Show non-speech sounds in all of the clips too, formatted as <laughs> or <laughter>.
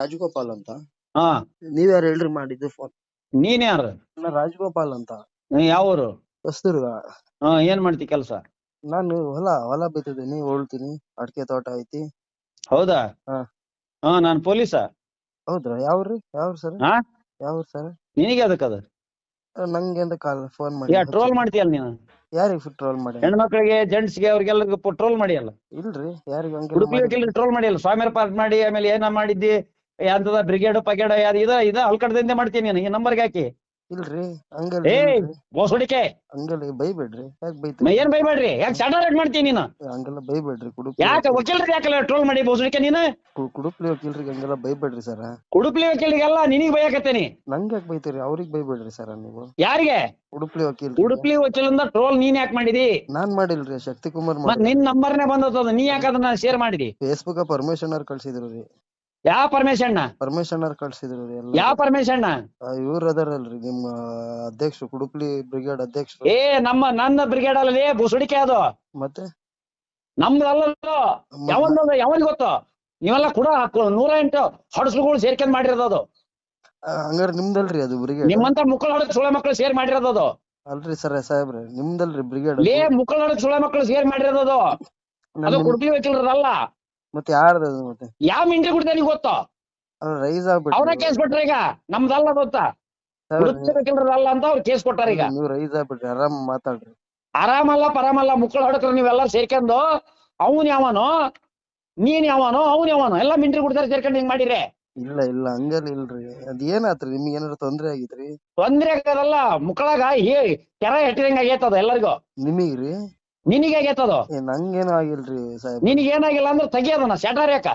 ರಾಜಗೋಪಾಲ್ ಅಂತ. ಹಾ. ನೀವ್ಯಾರು ಹೇಳ್ರಿ ಮಾಡಿದ್ದು ಫೋನ್ ನೀನ್ ಯಾರು? ನಾ ರಾಜಗೋಪಾಲ್ ಅಂತ. ಯಾವೂರು? ಹೊಸದುರ್ಗ. ಹಾ ಏನ್ ಮಾಡ್ತಿ ಕೆಲಸ? ನಾನು ಹೊಲ ಹೊಲ ಬಿತ್ತಿದ್ದೀನಿ ಹೊಳ್ತೀನಿ ಅಡಿಕೆ ತೋಟ ಐತಿ. ಹೌದಾ? ಹಾ. ಹಾ ನಾನ್ ಪೊಲೀಸ? ಹೌದ್ರ? ಯಾವ್ರಿ? ಯಾವ್ರ ಸರ್? ಹಾ? ಯಾವ್ರು ಸರ್? ನಿನಗೆ ಅದಕ್ಕದ ನಂಗೆ ಕಾಲ್ ಫೋನ್ ಮಾಡಿ. ಯಾ ಟ್ರೋಲ್ ಮಾಡ್ತೀಯಲ್ಲ ನೀನು? ಯಾರಿಗೆ ಟ್ರೋಲ್ ಮಾಡಿ? ಜೆಂಟ್ಸ್ ಜೆಂಟ್ಸ್ಗೆ ಅವ್ರಿಗೆಲ್ಲ ಟ್ರೋಲ್ ಮಾಡಿಯಲ್ಲ? ಇಲ್ರಿ ಯಾರಿಗೆ ಹಂಗೆ ಟ್ರೋಲ್ ಮಾಡಿಯಲ್ಲ? ಸ್ವಾಮಿಯರ್ ಪಾರ್ಟ್ ಮಾಡಿ ಆಮೇಲೆ ಏನ ಮಾಡಿದ್ದಿ? ಅಂತದ ಬ್ರಿಗೇಡ್ ಪಗೇಡ್ ಯಾವ್ದು ಇದ ಇದ ಅಲ್ಕಡ್ದಿಂದ ಮಾಡ್ತೀನಿ ನೀನು ಈ ನಂಬರ್ಗೆ ಹಾಕಿ. ಇಲ್ರಿ ಹಂಗಲ್ಲ ಏ ಇಲ್ರಿ. ಹಂಗಲ್ಲ ಬೈಬೇಡ್ರಿ ಯಾಕೆ ಬೈತೀರಿ? ಏನ್ ಬೈಬೇಡ್ರಿ ಯಾಕೆ ಸ್ಯಾಟರೇಟ್ ಮಾಡ್ತೀನಿ ನೀನು? ಹಂಗಲ್ಲ ಬೈಬೇಡ್ರಿ ಕುಡುಪಿ ಯಾಕೆ ವಕೀಲರಿಗೆ ಯಾಕಲ್ಲ ಟ್ರೋಲ್ ಮಾಡಿ ಬೋಸುಡಿಕೆ ನೀನು? ಕು- ಕುಡುಪ್ಲಿ ವಕೀಲ್ರಿಗೆ ಹಂಗಲ್ಲ ಬೈಬೇಡ್ರಿ ಸರ್. ಉಡುಪಿ ವಕೀಲರಿಗೆಲ್ಲ ನಿನಗ್ ಬೈಯಕತ್ತೇನಿ. ನಂಗೆ ಯಾಕೆ ಬೈತೀರಿ? ಅವ್ರಿಗೆ ಬೈಬೇಡ್ರಿ ಸರ ನೀವು. ಯಾರಿಗೆ? ಉಡುಪ್ಲಿ ವಕೀಲ್ ಉಡುಪಿ ವಕೀಲಿಂದ ಟ್ರೋಲ್ ನೀನ್ ಯಾಕೆ ಮಾಡಿದಿ? ನಾನ್ ಮಾಡಿಲ್ರಿ ಶಕ್ತಿ ಕುಮಾರ್ ಮತ್ ನಿನ್ ನಂಬರ್ನೇ ಬಂದದ ನೀ ಯಾಕೆ ಅದನ್ನ ಶೇರ್ ಮಾಡಿದಿ? ಫೇಸ್ಬುಕ್ ಪರ್ಮಿಷನ್ ಅವ್ರ ಕಳ್ಸಿದ್ರು ರೀ. ಯಾವ ಪರಮೇಶಣ್ಣ ಪರ್ಮಿಷನ್ ಅವ್ರ ಕಳ್ಸಿದ್ರು ಎಲ್ಲ. ಯಾವ ಪರಮೇಶಣ್ಣ ಇವ್ರ ಅದಾರಲ್ರಿ ನಿಮ್ಮ ಅಧ್ಯಕ್ಷ ಕುಡುಪ್ಲಿ ಬ್ರಿಗೇಡ್ ಅಧ್ಯಕ್ಷ ಏ ನಮ್ಮ ನನ್ನ ಬ್ರಿಗೇಡ್ ಅಲ್ಲಿ ಬುಸುಡಿಕೆ ಅದು. ಮತ್ತೆ? ನಮ್ದಲ್ಲ ಯಾವಂದ ಯಾವನ್ ಗೊತ್ತು? ನೀವೆಲ್ಲ ಕೂಡ ನೂರ ಎಂಟು ಹೊಡಸ್ಲುಗಳು ಸೇರ್ಕೊಂಡ್ ಮಾಡಿರೋದು ಹಂಗಾರೆ ನಿಮ್ದಲ್ರಿ ಅದು ಬ್ರಿಗೇಡ್? ನಿಮ್ಮಂತ ಮುಕ್ಕಳ ಹೊಡಕ್ ಸುಳೆ ಮಕ್ಕಳು ಸೇರ್ ಮಾಡಿರೋದು ಅದು. ಅಲ್ರಿ ಸರ್ ಸಾಹೇಬ್ರೆ ನಿಮ್ದಲ್ರಿ ಬ್ರಿಗೇಡ್ ಲೇ ಮುಕ್ಕಳ ಹೊಡಕ್ ಸುಳೆ ಮಕ್ಕಳು ಸೇರ್ ಮಾಡಿರೋದು ಅದು. ಅದು ಕುಡುಪಿ ವಕೀಲರಲ್ಲ ಮತ್ತೆ ಯಾರ್ದು ಅದು ಮತ್ತೆ? ಯಾವ ಮಿಂಟ್ರಿ ಕುಡ್ತಾನೆ ಗೊತ್ತು? ಅವ್ರ ರೈಸ್ ಅವ್ರ ಆಗ್ಬಿಟ್ರಿ ಕೇಸ್ ಕೊಟ್ರ ಈಗ. ನಮ್ದಲ್ಲ ಗೊತ್ತಾ? ವಕೀಲರಲ್ಲ ಅಂತ ಅವ್ರು ಕೇಸ್ ಕೊಟ್ಟಾರ ಈಗ. ನೀವು ರೈಸ್ ಆಗ್ಬಿಟ್ರಿ ಆರಾಮ್ ಮಾತಾಡ್ರಿ. ಆರಾಮಲ್ಲ ಪರಾಮಲ್ಲ ಮುಕ್ಕಳ ಹೊಡಕ್ರ ನೀವೆಲ್ಲ ಸೇರ್ಕೊಂಡು ಅವನ್ ಯಾವನೋ ನೀನ್ ಯಾವನೋ ಅವನ್ ಯಾವನೋ ಎಲ್ಲ ಮಿಂಟ್ರಿ ಕುಡ್ತಾರೆ ಸೇರ್ಕೊಂಡು ಹಿಂಗ್ ಮಾಡಿರೆ ಇಲ್ಲ ಇಲ್ಲ ಹಂಗೆಲ್ಲ ಇಲ್ರಿ. ಅದ್ ಏನಾತ್ರಿ ನಿಮ್ಗೆ ಏನಾರ ತೊಂದ್ರೆ ಆಗಿತ್ರಿ? ತೊಂದ್ರೆ ಆಗದಲ್ಲ ಮುಕ್ಕಳಾಗ ಹೇ ಕೆರ ಹೆಟ್ಟಿದಂಗ ಆಗೇತದ ಎಲ್ಲರಿಗೂ. ನಿಮಗ್ರಿ? ನಿನಗೆ ಆಗೇತದ ನಂಗೇನು ಆಗಿಲ್ರಿ ಸಾಹೇಬ್ ನಿನಗೆ ಏನಾಗಿಲ್ಲ ಅಂದ್ರೆ ತೆಗಿಯೋದನ್ನ ಶಟರ್ ಯಾಕ?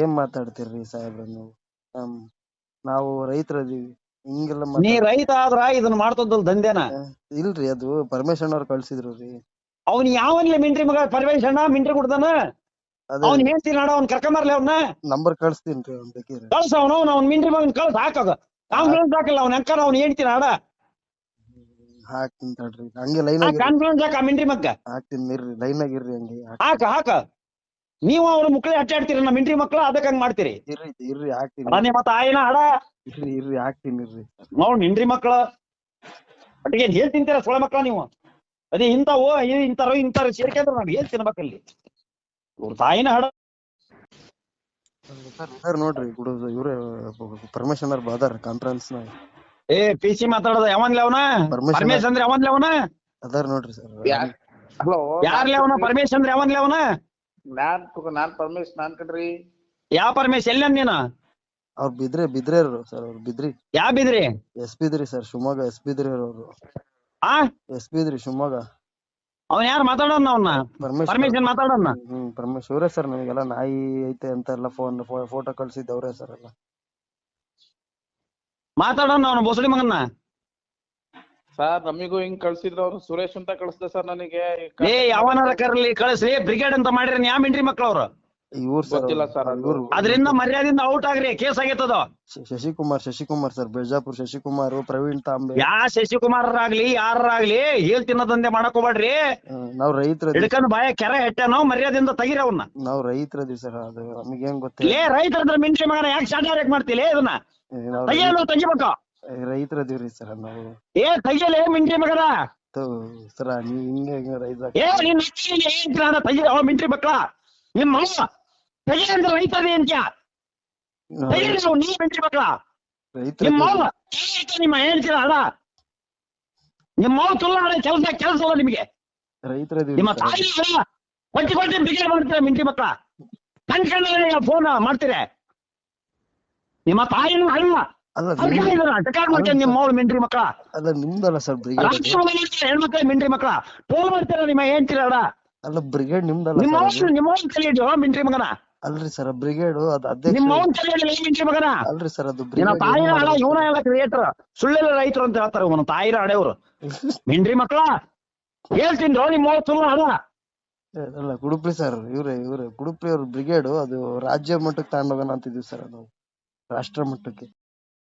ಏನ್ ಮಾತಾಡ್ತೀರ್ರಿ ಸಾಹೇಬ್ರ ನೀವು? ನಮ್ ನಾವು ರೈತರದೀವಿ ಹಿಂಗೆಲ್ಲ ನೀ ಮಾತಾಡ್ ರೈತ ಆದ್ರ ಇದನ್ನ ಮಾಡ್ತದಲ್ ದಂಧೆನ? ಇಲ್ರಿ ಅದು ಪರಮೇಶನ್ ಅವ್ರು ಕಳ್ಸಿದ್ರು ರೀ. ಅವ್ನ್ ಯಾವನ್ಲಿ ಮಿಂಟ್ರಿ ಮಗ? ಪರಮೇಶಣ್ಣ ಮಿಂಟ್ರಿ ಕುಡ್ದಾನ? ಅದೇ ಅವ್ನ್ ಹೇಳ್ತೀನಿ ನಾಡ ಅವ್ನ್ ಕರ್ಕೊಂಬರ್ಲಿ ಅವ್ನ? ನಂಬರ್ ಕಳ್ಸ್ತೀನ್ರಿ ಅವ್ನ್ ಬೇಕಿದ್ರೆ. ಕಳ್ಸ ಅವನು ಅವ್ನ ಮಿಂಟ್ರಿ ಮಗನ್ ಕಳ್ಸ ಹಾಕದ. ಅವ್ನ್ ಕಳ್ಸ ಹಾಕಲ್ಲ ಅವ್ನ ಹೆಂಕಾರ ಅವ್ನ ಹೇಳ್ತಿ ಆಡ ಹಾಕ್ತೀನಿ ತಡ್ರಿ. ಹಂಗೆ ಲೈನ್ ಆ ಆಗಿ ಕಾನ್ಫಿಡೆನ್ಸ್ ಹಾಕ ಮಿಂಟ್ರಿ ಮಕ್ಕ ಹಾಕ್ತೀನಿ ಇರ್ರಿ ಲೈನ್ ಆಗಿರ್ರಿ ಹಂಗೆ. ಹಾಕ್- ಹಾಕ. ನೀವು ಅವ್ರ ಮುಕ್ಳಿ ಅಟ್ಟಾಡ್ತೀರಿ ನಮ್ಮ ಇಂಟ್ರಿ ಮಕ್ಳು ಅದಕ್ಕೆ ಹಂಗ್ ಮಾಡ್ತೀರಿ? ಇರ್ರಿ ಇರ್ರಿ ಹಾಕ್ತೀನಿ. ಮನೆ ಮತ್ತ ಆಯ್ನ ಹಡ ಇರ್ರಿ ಇರ್ರಿ ಹಾಕ್ತೀನಿ ಇರ್ರಿ ನೋಡ್ ಹಿಂಡ್ರಿ ಮಕ್ಳ. ಬಟ್ ಏನ್ ಹೇಳ್ ತಿಂತೀರ ಸೊಳೆ ಮಕ್ಳ ನೀವು? ಅದೇ ಇಂಥವು ಇಂತಾರ ಇಂತಾರ ಸೇರ್ಕೊಂಡ್ರೆ ನಾನು ಏನ್ ತಿನ್ಬೇಕಲ್ಲಿ ಇವ್ರ ತಾಯಿನ ಹಡ ಸರ್ ಸರ್ ನೋಡ್ರಿ ಗುಡು ಇವ್ರೆ ಪರ್ಮಿಷನರ್ ಬದಾರ ಬಾದಾರ ಕಾನ್ಫರೆನ್ಸ್ ನಾಗ. ಏ ಪಿ ಸಿ ಮಾತಾಡೋದ ಯಾವನ್ಲೆ ಅವನ ಪರಮೇಶ್ ಅಂದ್ರೆ. ಯಾವನ್ಲೆ ಅವನ ಅದಾರ ನೋಡ್ರಿ ಸರ್. ಹಲೋ ಯಾರ್ಲೆ ಅವನ ಪರಮೇಶ್ ಅಂದ್ರೆ ಯಾವನ್ಲೆ ಅವನ ನಾನ್ ತಗೋ ನಾನ್ ಪರಮೇಶ್ ನಾನ್ ಕಣ್ರಿ. ಯಾವ ಪರಮೇಶ್ ಎಲ್ಲ ನೀನು? ಅವ್ರ ಬಿದ್ರೆ ಬಿದ್ರೇರು ಸರ್ ಅವ್ರ ಬಿದ್ರಿ. ಯಾವ Bidri? S Bidri sir Shivamogga S Bidri ಅವ್ರು ಆ? ಎಸ್ ಬಿದ್ರಿ ಶಿವಮೊಗ್ಗ. ಅವ್ನ ಯಾರು ಮಾತಾಡೋಣ ಅವನ್ನ ಪರಮೇಶ್ ಪರಮೇಶನ್ ಮಾತಾಡೋಣ ಹ್ಮ್ ಪರಮೇಶ್ ಇವರೇ ಸರ್ ನಮಗೆಲ್ಲ ನಾಯಿ ಐತೆ ಅಂತ ಎಲ್ಲ ಫೋನ್ ಫೋಟೋ ಕಳ್ಸಿದ್ದವ್ರೆ ಸರ್ ಎಲ್ಲ. ಮಾತಾಡೋಣ ಅವನು ಬೋಸಡಿ ಮಗನ್ನ. ಸರ್ ನಮಿಗೂ ಹಿಂಗ್ ಕಳ್ಸಿದ್ರು ಅವ್ರು. ಸುರೇಶ್ ಅಂತ ಕಳ್ಸ್ದೆ ಸರ್ ನನಗೆ. ಏ ಯಾವನಾರ ಕರ್ಲಿ ಕಳಿಸ್ರಿ. ಬ್ರಿಗೇಡ್ ಅಂತ ಮಾಡಿರಿ ಯಾವ ಮಿಂಟ್ರಿ ಮಕ್ಳು ಅವ್ರು? ಇವ್ರು ಸರ್ ಗೊತ್ತಿಲ್ಲ sir ಇವ್ರು ಅದರಿಂದ ಮರ್ಯಾದಿಂದ ಔಟ್ ಆಗ್ರಿ ಕೇಸ್ ಆಗೈತದ ಶಶಿಕುಮಾರ್ ಶಶಿಕುಮಾರ್ ಸರ್ ಬಿಜಾಪುರ್ ಶಶಿಕುಮಾರ್ ಪ್ರವೀಣ್ ತಾಂಬೆ. ಯಾ ಶಶಿಕುಮಾರರಾಗ್ಲಿ ಯಾರಾಗ್ಲಿ ಹೇಳ್ ತಿನ್ನೋದಂದೆ ಮಾಡಕ್ ಹೋಗ್ಬೇಡ್ರಿ. ನಾವ್ ರೈತರ ಹಿಡ್ಕೊಂಡ್ ಬಾಯ ಕೆರೆ ಹೆಟ್ಟನೋ ಮರ್ಯಾದಿಂದ ತೆಗಿರಿ ಅವನ್ನ ನಾವ್ ರೈತರದಿ ಸರ್ ಅದು ನಮಗೇನ್ ಗೊತ್ತಿಲ್ಲ ಲೇ ರೈತರ ಮಿಂಟ್ರಿ ಮಗನ ಯಾಕೆ ಶಾಟ ಯಾಕೆ ಮಾಡ್ತಿಲೇ ಇದನ್ನ. ಏ, ನಾವ್ ತೆಗಿಯಲು ತೆಗಿಬೇಕು ರೈತರದಿವ್ರಿ ಸರ್ ನಾವು. ಏ ತೆಗಿಯಲೇ ಮಿಂಟ್ರಿ ಮಗನ? ಸರ ನೀವ್ ಹಿಂಗೆ ಹಿಂಗೆ ರೈತ ಏ ನಿನ್ ಅಕ್ಕಿಗೆ ಏನ್ ತೆಗಿ ಅವ ಮಿಂಟ್ರಿ ಮಕ್ಕಳ. ನಿಮ್ ಮಗ. ತೆಗಿ ಅಂದ್ರೆ ಅಂತ್ಯ. ತೆಗಿರಿ ನಾವು ಮಿಂಟ್ರಿ ರೈತರ ನಿಮ್ಮ ಮಗ. ನಿಮ್ಮ ಹೇಳ್ತೀರ ಅಲ್ಲ. ನಿಮ್ಮ ಮಗ ತುಲ್ಲ ಕೆಲಸ ಕೆಲಸ ಅಲ್ಲ ನಿಮಗೆ. ನಿಮ್ಮ ತಾಯಿ ಕೊಟ್ಟಿ ಕೊಟ್ಟಿ ಬಿಗಿ ಮಾಡ್ತೀರ ಮಿಂಟ್ರಿ ಮಕ್ಕಳ. ಕಣ್ ಕಣ್ಣಲ್ಲಿ ಫೋನ್ ಮಾಡ್ತೀರ. ನಿಮ್ಮ ತಾಯಿನೂ ಅಲ್ಲ. ಅಟಕಾರ್ ಮಾಡ್ತೀರ ನಿಮ್ಮ ಮಗಳು ಮಿಂಟ್ರಿ ಮಕ್ಕಳ. ಅದ ನಿಮ್ದಲ್ಲ ಸರ್ ಬ್ರಿಗೇಡ್ ಹೆಣ್ಮಕ್ಳ ಮಿಂಟ್ರಿ ಮಕ್ಳ ಟೋಲ್ ಮಾಡ್ತೀರ ನಿಮ್ಮ ಹೇಳ್ತೀರ ಅಲ್ಲ ಅಲ್ಲ ಬ್ರಿಗೇಡ್ ನಿಮ್ದಲ್ಲ ನಿಮ್ಮ ಮೌನ್ ನಿಮ್ಮ ಮೌನ್ ಕಲಿಯೋ ಮಿಂಟ್ರಿ ಮಗನ? ಅಲ್ರಿ ಸರ್ ಬ್ರಿಗೇಡ್ ಅದ್ ನಿಮ್ಮ ಅಧ್ಯಕ್ಷ ಮೌನ್ ಕಲಿಯೋದಿಲ್ಲ ಈ ಮಿಂಟ್ರಿ ಮಗನ? ಅಲ್ರಿ ಸರ್ ಅದು ಬ್ರಿಗೇಡ್ ತಾಯಿನ ಹಣ ಇವನ ಎಲ್ಲ ಕ್ರಿಯೇಟರ್ ಸುಳ್ಳೆಲ್ಲ ರೈತರು ಅಂತ ಹೇಳ್ತಾರೆ ಇವನು ತಾಯಿರ ಹಡೆಯವರು <laughs> ಮಿಂಡ್ರಿ ಮಕ್ಕಳ. ಹೇಳ್ತೀನಿ ನಿಮ್ಮ ಸುಳ್ಳು ಹಣ. ಅಲ್ಲ ಗುಡುಪ್ಲಿ ಸರ್ ಇವ್ರೆ ಇವ್ರೆ ಗುಡುಪ್ಲಿ ಅವ್ರ ಬ್ರಿಗೇಡ್ ಅದು ರಾಜ್ಯ ಮಟ್ಟಕ್ಕೆ ತಗೊಂಡೋಗೋಣ ಅಂತಿದ್ವಿ ಸರ್ ನಾವು. ರಾಷ್ಟ್ರ ಮಟ್ಟಕ್ಕೆ.